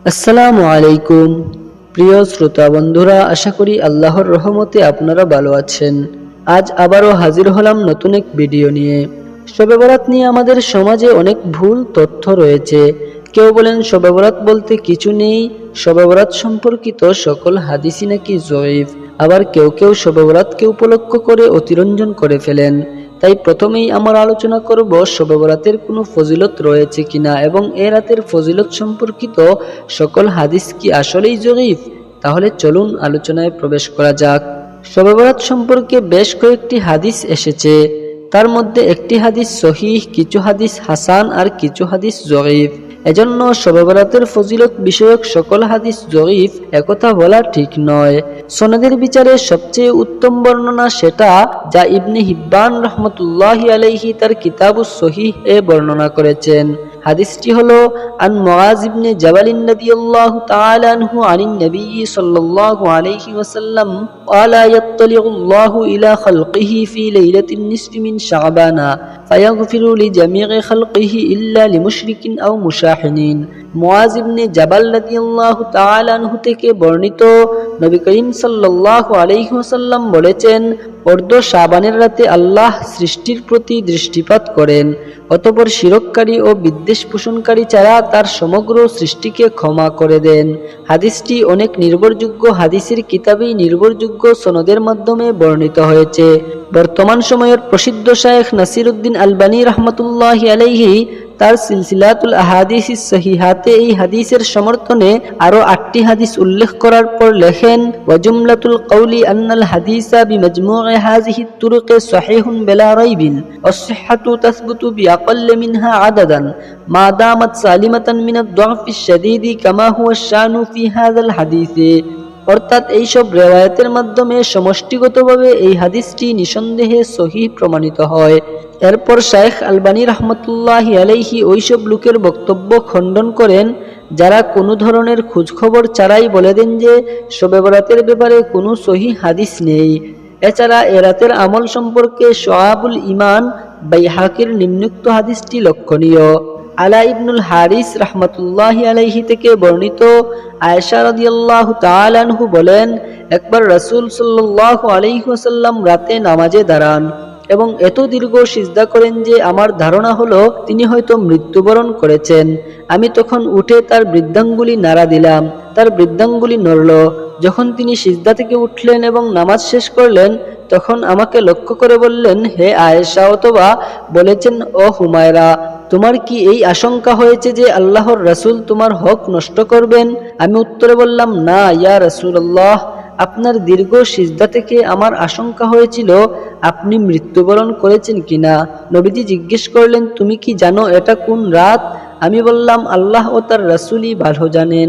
আসসালামু আলাইকুম। প্রিয় শ্রোতা বন্ধুরা, আশা করি আল্লাহর রহমতে আপনারা ভালো আছেন। আজ আবারও হাজির হলাম নতুন এক ভিডিও নিয়ে। শবে বরাত নিয়ে আমাদের সমাজে অনেক ভুল তথ্য রয়েছে। কেউ বলেন শবে বরাত বলতে কিছু নেই শবে বরাত সম্পর্কিত সকল হাদিসই নাকি জয়ীফ। আবার কেউ কেউ শবে বরাতকে উপলক্ষ করে অতিরঞ্জন করে ফেলেন। তাই প্রথমেই আমার আলোচনা করব শবে বরাতের কোনো ফজিলত রয়েছে কিনা এবং এ রাতের ফজিলত সম্পর্কিত সকল হাদিস কি আসলেই জরিফ? তাহলে চলুন আলোচনায় প্রবেশ করা যাক। শবে বরাত সম্পর্কে বেশ কয়েকটি হাদিস এসেছে। তার মধ্যে একটি হাদিস সহিহ, কিছু হাদিস হাসান আর কিছু হাদিস জরিফ। এজন্য শবে বরাতের ফজিলত বিষয়ক সকল হাদিস জরিফ একথা বলা ঠিক নয়। সনদের বিচারে সবচেয়ে উত্তম বর্ণনা সেটা যা ইবনে হিব্বান রহমতুল্লাহ আলাইহি তার কিতাবু সহিহ এ বর্ণনা করেছেন। হাদিসটি হলো, আন মুআজ ইবনে জাবাল রাদিয়াল্লাহু আনহু আনিন নবী সাল্লাল্লাহু আলাইহি ওয়াসাল্লাম ক্বালা ইয়াত্তালিউল্লাহু ইলা খালকিহি ফি লাইলাতিন নিসফি মিন শাবানা ফায়াগফিরু লিজামিই খালকিহি ইল্লা লিমুশরিকিন আও মুশাহিনিন মুআজ ইবনে জাবাল রাদিয়াল্লাহু তাআলা আনহু থেকে বর্ণিত নবী করিম সাল্লাল্লাহু আলাইহি ওয়াসাল্লাম বলেছেন অর্ধ শাবানের রাতে আল্লাহ সৃষ্টির প্রতি দৃষ্টিপাত করেন, অতপর শিরককারী ও বিদ্বেষ পোষণকারী ছাড়া তার সমগ্র সৃষ্টিকে ক্ষমা করে দেন। হাদিসটি অনেক নির্ভরযোগ্য হাদিসের কিতাবেই নির্ভরযোগ্য সনদের মাধ্যমে বর্ণিত হয়েছে। বর্তমান সময়ের প্রসিদ্ধ শায়েখ নাসিরুদ্দিন আলবানী রহমতুল্লাহ আলাইহি তার সিলসিলাতুল আহাদিস সহিহাতে এই হাদিসের সমর্থনে আরও আটটি হাদিস উল্লেখ করার পর লেখেন ওয়াজুমলাতুল কৌলি আন্নাল হাদিসা বি মজমু হাজিহি তুরুকে সহেহুন বেলা রইবিন অসহাতু তসবুতু বি আকল্লে মিনহা আদাদান, মা দামত সালিমাতান মিনাদ দফি শদীদি কামা হুয়া শানু ফি হাদাল হাদিসে। অর্থাৎ এইসব রেওয়ায়তের মাধ্যমে সমষ্টিগতভাবে এই হাদিসটি নিঃসন্দেহে সহি প্রমাণিত হয়। এরপর শায়েখ আলবানী রহমতুল্লাহ আলাইহি ওইসব লোকের বক্তব্য খণ্ডন করেন, যারা কোনো ধরনের খোঁজখবর ছাড়াই বলে দেন যে শবে বরাতের ব্যাপারে কোনো সহি হাদিস নেই। এছাড়া এ রাতের আমল সম্পর্কে সোয়াবুল ইমান বাইহাকের নিম্নুক্ত হাদিসটি লক্ষণীয়। আলা ইবনুল হারিস রহমতুল্লাহ আলাইহি থেকে বর্ণিত আয়েশা রাদিয়াল্লাহু তাআলা আনহু বলেন, একবার রাসূল সাল্লাল্লাহু আলাইহি ওয়াসাল্লাম রাতে নামাজে দাঁড়ান এবং এত দীর্ঘ সিজদা করেন যে আমার ধারণা হলো তিনি হয়তো মৃত্যুবরণ করেছেন। আমি তখন উঠে তার বৃদ্ধাঙ্গুলি নাড়া দিলাম, তার বৃদ্ধাঙ্গুলি নড়ল যখন তিনি সিজদা থেকে উঠলেন এবং নামাজ শেষ করলেন, তখন আমাকে লক্ষ্য করে বললেন, হে আয়েশা, অথবা বলেছেন, ও হুমায়রা, তোমার কি এই আশঙ্কা হয়েছে যে আল্লাহর রাসূল তোমার হক নষ্ট করবেন? আমি উত্তরে বললাম, না, ইয়া রাসূলুল্লাহ, আপনার দীর্ঘ সিজদা থেকে আমার আশঙ্কা হয়েছিল, আপনি মৃত্যুবরণ করেছেন কিনা? নবীজি জিজ্ঞেস করলেন, তুমি কি জানো এটা কোন রাত? আমি বললাম, আল্লাহ ও তার রাসূলই ভালো জানেন।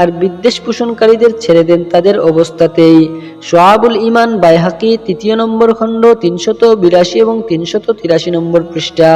আর বিদ্বেষ পোষণকারীদের ছেড়ে দেন তাদের অবস্থাতেই। সোয়াবুল ইমান বাইহাকি তৃতীয় নম্বর খণ্ড তিনশত বিরাশি এবং তিনশত তিরাশি নম্বর পৃষ্ঠা।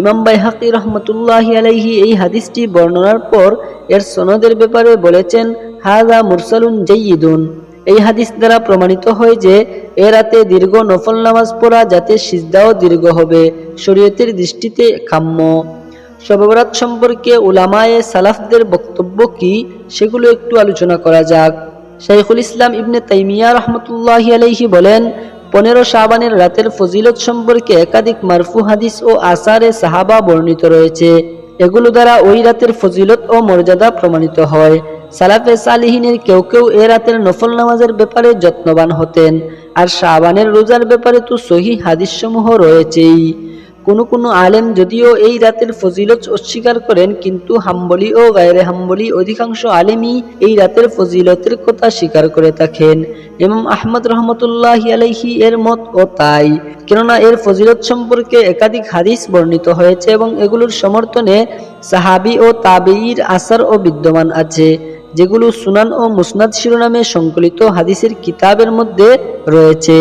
ইমাম বাইহাকি রহমতুল্লাহ আলাইহি এই হাদিসটি বর্ণনার পর এর সনদের ব্যাপারে বলেছেন হাদা মুরসালুন জাইয়িদুন এই হাদিস দ্বারা প্রমাণিত হয় যে, এ রাতে দীর্ঘ নফল নামাজ পড়া যাতে সিজদাও দীর্ঘ হবে, শরীয়তের দৃষ্টিতে কাম্য শববরাত সম্পর্কে উলামায়ে সালাফদের বক্তব্য কি সেগুলো একটু আলোচনা করা যাক। শাইখুল ইসলাম ইবনে তাইমিয়া রহমতুল্লাহ আলাইহি বলেন, পনেরো শাবানের রাতের ফজিলত সম্পর্কে একাধিক মারফু হাদিস ও আসারে সাহাবা বর্ণিত রয়েছে। এগুলো দ্বারা ওই রাতের ফজিলত ও মর্যাদা প্রমাণিত হয়। সালাফে সালিহিনের কেউ কেউ এ রাতের নফল নামাজের ব্যাপারে যত্নবান হতেন। আর শাবানের রোজার ব্যাপারে তো সহি হাদিসসমূহ রয়েছেই। কোনো কোনো আলেম যদিও এই রাতের ফজিলত অস্বীকার করেন, কিন্তু হাম্বলি ও গায়রে হাম্বলি অধিকাংশ আলেমই এই রাতের ফজিলতের কথা স্বীকার করে থাকেন। ইমাম আহমদ রহমতুল্লাহ আলাইহি এর মত ও তাই। কেননা এর ফজিলত সম্পর্কে একাধিক হাদিস বর্ণিত হয়েছে এবং এগুলোর সমর্থনে সাহাবি ও তাবেইর আসার ও বিদ্যমান আছে, যেগুলো সুনান ও মুসনাদ শিরোনামে সংকলিত হাদিসের কিতাবের মধ্যে রয়েছে।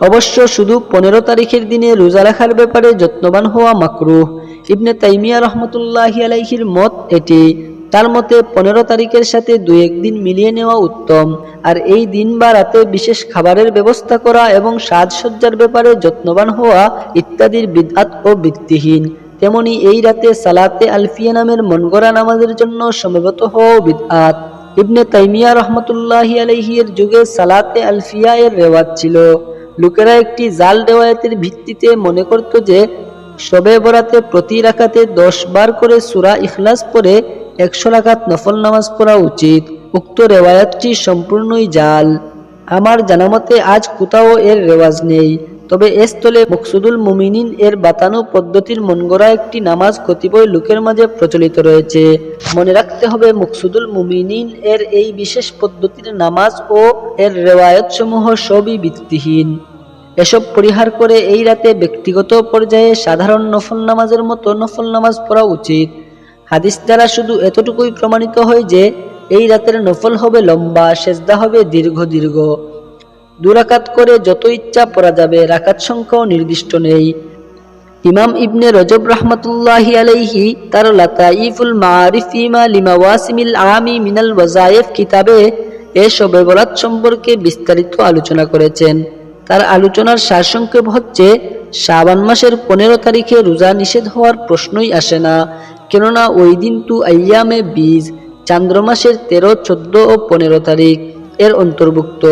অবশ্য শুধু পনেরো তারিখের দিনে রোজা রাখার ব্যাপারে যত্নবান হওয়া মাকরুহ। ইবনে তাইমিয়া রহমতুল্লাহ আলাইহির মত এটি। তার মতে পনেরো তারিখের সাথে দু একদিন মিলিয়ে নেওয়া উত্তম। আর এই দিন বা রাতে বিশেষ খাবারের ব্যবস্থা করা এবং সাজসজ্জার ব্যাপারে যত্নবান হওয়া ইত্যাদির বিদআত ও ভিত্তিহীন। তেমনি এই রাতে সালাতে আলফিয়া নামের মনগড়া নামাজের জন্য সমবেত হওয়াও বিদআত। ইবনে তাইমিয়া রহমতুল্লাহ আলাইহির যুগে সালাতে আলফিয়া এর রেওয়াজ ছিল। লোকেরা একটি জাল দেওয়ায়াতের ভিত্তিতে মনে করত যে, শবে বরাতে প্রতি রাখাতে দশ বার করে সুরা ইখলাস পরে একশো রাখাত নফল নামাজ পড়া উচিত। উক্ত রেওয়ায়াতটি সম্পূর্ণই জাল। আমার জানামতে আজ কোথাও এর রেওয়াজ নেই। তবে এ স্থলে মকসুদুল মুমিনিন এর বাতানো পদ্ধতির মনগড়া একটি নামাজ কতিপয় লোকের মাঝে প্রচলিত রয়েছে। মনে রাখতে হবে মকসুদুল মুমিনিন এর এই বিশেষ পদ্ধতির নামাজ ও এর রেওয়ায়ত সমূহ সবই ভিত্তিহীন। এসব পরিহার করে এই রাতে ব্যক্তিগত পর্যায়ে সাধারণ নফল নামাজের মতো নফল নামাজ পড়া উচিত। হাদিস দ্বারা শুধু এতটুকুই প্রমাণিত হয় যে, এই রাতের নফল হবে লম্বা, সেজদা হবে দীর্ঘ দীর্ঘ। দুরাকাত করে যত ইচ্ছা পড়া যাবে, রাকাত সংখ্যাও নির্দিষ্ট নেই। ইমাম ইবনে রজব রহমতুল্লাহি আলাইহি তার লাতাইফুল মারিফিমা লিমাওয়াসিমিল আমি মিনাল ওয়াজায়েফ কিতাবে এ শবে সম্পর্কে বিস্তারিত আলোচনা করেছেন। তার আলোচনার সারসংক্ষেপ হচ্ছে, শাবান মাসের পনেরো তারিখে রোজা নিষেধ হওয়ার প্রশ্নই আসে না, কেননা ওই দিন তু আইয়ামে বীজ, চান্দ্র মাসের তেরো, চোদ্দ ও পনেরো তারিখ এর অন্তর্ভুক্ত।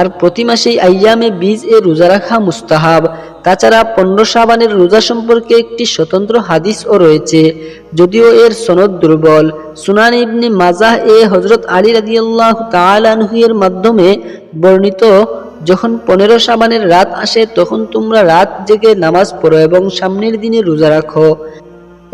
আর প্রতি মাসেই আইয়ামে বীজ এ রোজা রাখা মুস্তাহাব। তাছাড়া পনেরো সাবানের রোজা সম্পর্কে একটি স্বতন্ত্র হাদিসও রয়েছে, যদিও এর সনদ দুর্বল। সুনান ইবনে মাজাহ এ হজরত আলী রাদিয়াল্লাহ তালানহু এর মাধ্যমে বর্ণিত, যখন পনেরো সাবানের রাত আসে, তখন তোমরা রাত জেগে নামাজ পড়ো এবং সামনের দিনে রোজা রাখো।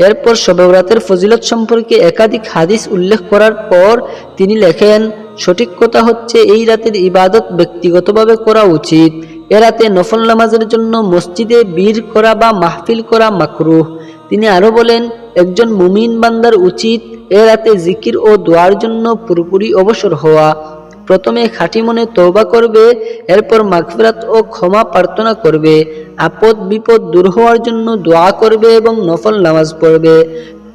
এরপর শবেবরাতের ফজিলত সম্পর্কে একাধিক হাদিস উল্লেখ করার পর তিনি লেখেন সঠিক কথা হচ্ছে, এই রাতের ইবাদত ব্যক্তিগতভাবে করা উচিত। এ রাতে নফল নামাজের জন্য মসজিদে বীর করা বা মাহফিল করা মাকরুহ। তিনি আরও বলেন, একজন মুমিন বান্দার উচিত এ রাতে জিকির ও দোয়ার জন্য পুরোপুরি অবসর হওয়া। প্রথমে খাঁটি মনে তওবা করবে, এরপর মাগফিরাত ও ক্ষমা প্রার্থনা করবে। আপদ বিপদ দূর হওয়ার জন্য দোয়া করবে এবং নফল নামাজ পড়বে।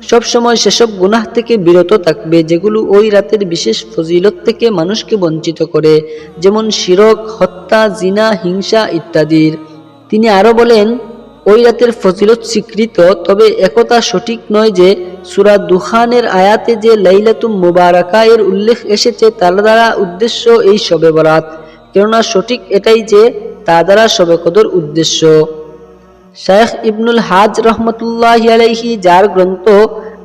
সব সময় সেসব গুনাহ থেকে বিরত থাকবে যেগুলো ওই রাতের বিশেষ ফজিলত থেকে মানুষকে বঞ্চিত করে, যেমন শিরক, হত্যা, জিনা, হিংসা ইত্যাদির। তিনি আরও বলেন, ওই রাতের ফজিলত স্বীকৃত, তবে একথা সঠিক নয় যে সুরা দুহানের আয়াতে যে লাইলাতুম মুবারাকা এর উল্লেখ এসেছে তার দ্বারা উদ্দেশ্য এই শবে বরাত। কেননা সঠিক এটাই যে তা দ্বারা শবে কদর উদ্দেশ্য। শেখ ইবনুল হাজ রহমতুল্লাহ আলাইহি, যার গ্রন্থ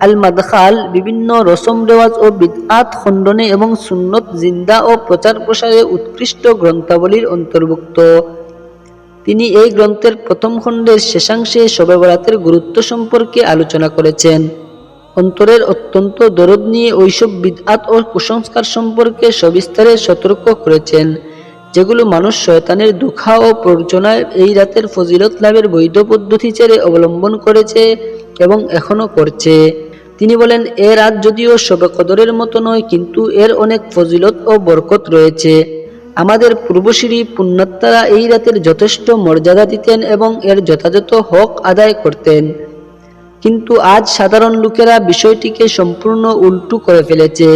আল মাদখাল বিভিন্ন রসম রেওয়াজ ও বিদআত খণ্ডনে এবং সুন্নত, জিন্দা ও প্রচার প্রসারে উৎকৃষ্ট গ্রন্থাবলীর অন্তর্ভুক্ত। তিনি এই গ্রন্থের প্রথম খণ্ডের শেষাংশে শবে বরাতের গুরুত্ব সম্পর্কে আলোচনা করেছেন। অন্তরের অত্যন্ত দরদ নিয়ে ওইসব বিদআত ও কুসংস্কার সম্পর্কে সবিস্তারে সতর্ক করেছেন। যেগুলো মানুষ শয়তানের দুঃখা ও প্ররোচনায় এই রাতের ফজিলত লাভের বৈধ পদ্ধতি ছেড়ে অবলম্বন করেছে এবং এখনও করছে। তিনি বলেন, এ রাত যদিও শবে কদরের মতো নয়, কিন্তু এর অনেক ফজিলত ও বরকত রয়েছে। আমাদের পূর্বশ্রী পুণ্যাত্মারা এই রাতের যথেষ্ট মর্যাদা দিতেন এবং এর যথাযথ হক আদায় করতেন। কিন্তু আজ সাধারণ লোকেরা বিষয়টিকে সম্পূর্ণ উল্টু করে ফেলেছে।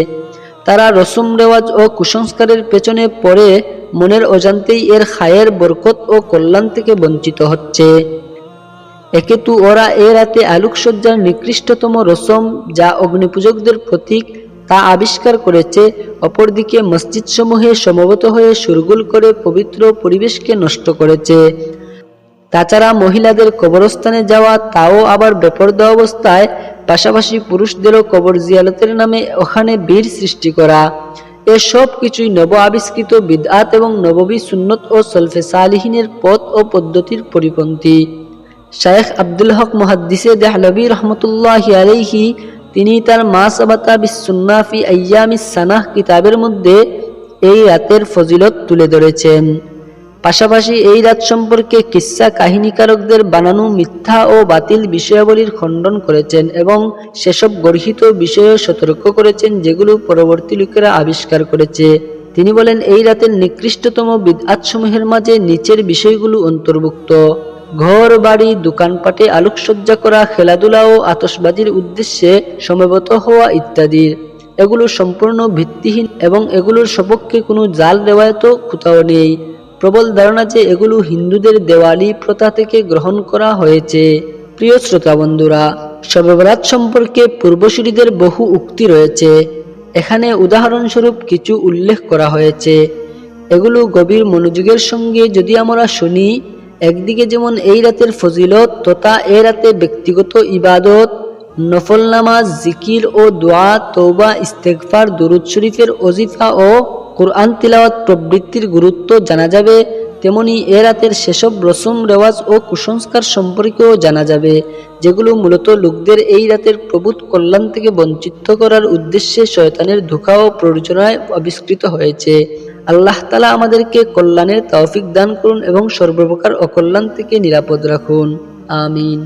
তারা রসম রেওয়াজ ও কুসংস্কারের পেছনে পড়ে মনের অজান্তেই এর খায়ের বরকত ও কল্যাণ থেকে বঞ্চিত হচ্ছে। একে তু ওরা এ রাতে আলোকসজ্জার নিকৃষ্টতম রসম যা অগ্নিপূজকদের প্রতীক তা আবিষ্কার করেছে, অপরদিকে মসজিদ সমূহে সমবেত হয়ে সুরগুল করে পবিত্র পরিবেশকে নষ্ট করেছে। তাছাড়া মহিলাদের কবরস্থানে যাওয়া তাও আবার বেপরদা অবস্থায় পাশাপাশি পুরুষদেরও কবর জিয়ালতের নামে ওখানে বীর সৃষ্টি করা। এসব কিছুই নব আবিষ্কৃত বিদআত এবং নববী সুন্নত ও সলফে সালিহিনের পথ ও পদ্ধতির পরিপন্থী। শায়েখ আব্দুল হক মুহাদ্দিসে দেহলবি রহমতুল্লাহ আলাইহি, তিনি তার মা সাবাতা বিসুন্না ফি আইয়ামিস সানাহ কিতাবের মধ্যে এই রাতের ফজিলত তুলে ধরেছেন। পাশাপাশি এই রাত সম্পর্কে কিস্সা কাহিনীকারকদের বানানো মিথ্যা ও বাতিল বিষয়াবলীর খণ্ডন করেছেন এবং সেসব গর্হিত বিষয়ে সতর্ক করেছেন যেগুলো পরবর্তী লোকেরা আবিষ্কার করেছে। তিনি বলেন, এই রাতের নিকৃষ্টতম বিদআতসমূহের মাঝে নিচের বিষয়গুলো অন্তর্ভুক্ত। ঘর, বাড়ি, দোকানপাটে আলোকসজ্জা করা, খেলাধুলা ও আতশবাজির উদ্দেশ্যে সমবেত হওয়া ইত্যাদি। এগুলো সম্পূর্ণ ভিত্তিহীন এবং এগুলোর সপক্ষে কোনো জাল রেওয়ায়ত কোথাও নেই। প্রবল ধারণা যে এগুলো হিন্দুদের দেওয়ালি প্রথা থেকে গ্রহণ করা হয়েছে। প্রিয় শ্রোতা বন্ধুরা সর্বরাত সম্পর্কে পূর্বসূরীদের বহু উক্তি রয়েছে। এখানে উদাহরণস্বরূপ কিছু উল্লেখ করা হয়েছে। এগুলো গভীর মনোযোগের সঙ্গে যদি আমরা শুনি, একদিকে যেমন এই রাতের ফজিলত, তথা এ রাতে ব্যক্তিগত ইবাদত, নফল নামাজ, জিকির ও দোয়া তৌবা ইস্তেগফার, দুরুদ শরীফের অজিফা ও কোরআন তিলাওয়াত প্রবৃত্তির গুরুত্ব জানা যাবে, তেমনি এ রাতের সেসব রসম রেওয়াজ ও কুসংস্কার সম্পর্কেও জানা যাবে, যেগুলো মূলত লোকদের এই রাতের প্রভূত কল্যাণ থেকে বঞ্চিত করার উদ্দেশ্যে শয়তানের ধোকা ও প্ররোচনায় আবিষ্কৃত হয়েছে। আল্লাহ তালা আমাদেরকে কল্যাণের তৌফিক দান করুন এবং সর্বপ্রকার অকল্যাণ থেকে নিরাপদ রাখুন। আমিন।